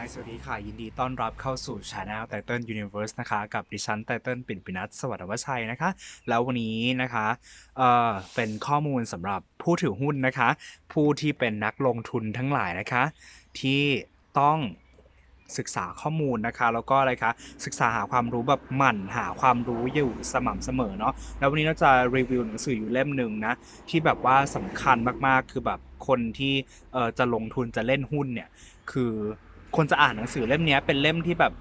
Hi สวัสดีค่ะ ยินดีต้อนรับเข้าสู่ Channel Title Universe นะคะ กับดิฉัน Title ปิ่นปินัทสวัสดิ์วชัยนะคะ แล้ววันนี้นะคะเอ่อเป็นข้อมูลสำหรับผู้ถือหุ้นนะคะ ผู้ที่เป็นนักลงทุนทั้งหลายนะคะ ที่ต้องศึกษาข้อมูลนะคะ แล้วก็อะไรคะศึกษาหาความรู้แบบหมั่นหาความรู้อยู่สม่ำเสมอเนาะแล้ววันนี้เราจะรีวิวหนังสืออยู่เล่มหนึ่งนะที่แบบว่าสำคัญมากๆคือแบบคนที่เอ่อจะลงทุนจะเล่นหุ้นเนี่ยคือ คนจะอ่านหนังสือเล่มนี้เป็นเล่มที่แบบ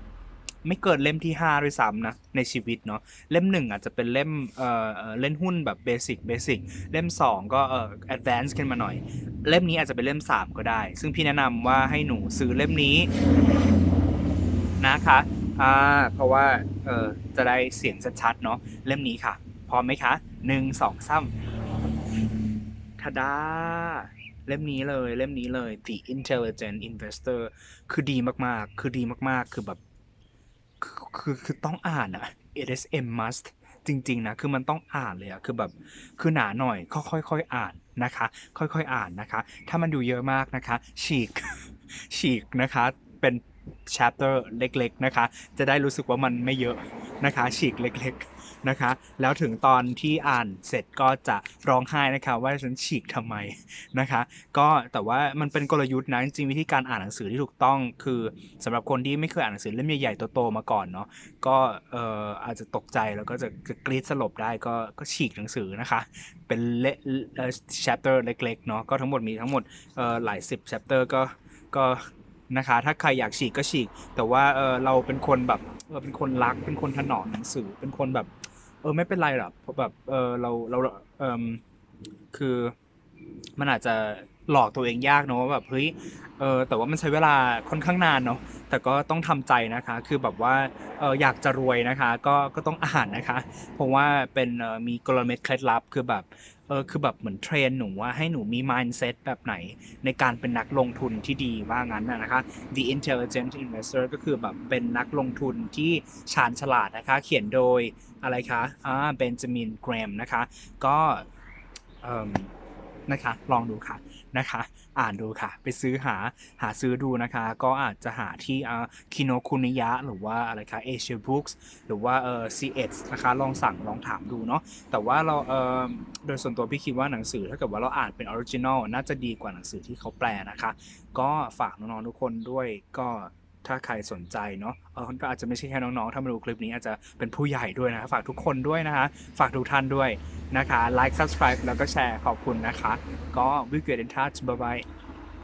ไม่เกินเล่มที่5ด้วยซ้ำนะในชีวิตเนาะเล่มหนึ่งอาจจะเป็นเล่มเอ่อเล่นหุ้นแบบเบสิกเบสิกเล่ม2ก็เอ่อ advance ขึ้นมาหน่อย เล่มนี้อาจจะเป็นเล่ม3ก็ได้ ซึ่งพี่แนะนำว่าให้หนูซื้อเล่มนี้นะคะอ่าเพราะว่าเออจะได้เสียงชัดๆเนาะเล่มนี้ค่ะ พร้อมไหมคะหนึ่งสองสามทาดา เล่มนี้เลยเล่มนี้เลย The Intelligent Investor คือดีมากๆ คือดีมากๆ คือแบบคือคือต้องอ่านอะ it is a must จริง ๆ นะ คือมันต้องอ่านเลยอะคือแบบ คือหนาหน่อยค่อยๆอ่านนะคะ ค่อยๆอ่านนะคะ ถ้ามันดูเยอะมากนะคะ ฉีก ฉีกนะคะ เป็น chapter เล็กๆนะคะ จะได้รู้สึกว่ามันไม่เยอะนะคะ ฉีกเล็กๆนะคะ แล้วถึงตอนที่อ่านเสร็จก็จะร้องไห้นะคะ ว่าฉันฉีกทำไมนะคะ ก็แต่ว่ามันเป็นกลยุทธ์นะจริงวิธีการอ่านหนังสือที่ถูกต้องคือสำหรับคนที่ไม่เคยอ่านหนังสือเล่มใหญ่ๆโตๆมาก่อนเนาะก็เอ่ออาจจะตกใจแล้วก็จะจะกรีดสลบได้ก็ก็ฉีกหนังสือนะคะ เป็นเละเอ่อ chapter เล็กๆเนาะก็ทั้งหมดมีทั้งหมดเอ่อหลายสิบ chapter ก็ก็ นะคะ ถ้าใครอยากฉีกก็ฉีก แต่ว่าเออเราเป็นคนแบบเออเป็นคนรัก เป็นคนถนอมหนังสือ เป็นคนแบบ เออไม่เป็นไรหรอกเพราะแบบเออเราเราเออคือมันอาจจะ หลอกตัวเองยากเนอะว่าแบบเฮ้ยเออแต่ว่ามันใช้เวลาค่อนข้างนานเนาะแต่ก็ต้องทำใจนะคะ คือแบบว่าเอออยากจะรวยนะคะ ก็ก็ต้องอ่านนะคะ เพราะว่าเป็นมีกลเม็ดเคล็ดลับคือแบบเออคือแบบเหมือนเทรนหนูว่าให้หนูมี mindset แบบไหน ในการเป็นนักลงทุนที่ดีว่างั้นนะคะ The Intelligent Investor ก็คือแบบเป็นนักลงทุนที่ชาญฉลาดนะคะ เขียนโดยอะไรคะอ่าเบนจามินแกรมนะคะ ก็เอ่ม นะคะ ลองดูค่ะนะคะ อ่านดูค่ะ ไปซื้อหาหาซื้อดูนะคะ ก็อาจจะหาที่อ่าคิโนคุนิยะหรือว่าอะไรคะเอเชียบุ๊กส์หรือว่าเอ่อ CS นะคะลองสั่งลองถามดูเนาะแต่ว่าเราเอ่อโดยส่วนตัวพี่คิดว่าหนังสือถ้าเกิดว่าเราอ่านเป็นออริจินอลน่าจะดีกว่าหนังสือที่เขาแปลนะคะ ก็ฝากน้องๆทุกคนด้วยก็ถ้าใครสนใจเนาะเออก็อาจจะไม่ใช่แค่น้องๆ ถ้ามาดูคลิปนี้อาจจะเป็นผู้ใหญ่ด้วยนะ ฝากทุกคนด้วยนะคะ ฝากทุกท่านด้วย นะคะไลค์ subscribe แล้วก็แชร์ขอบคุณนะคะ ก็ we get in touch bye bye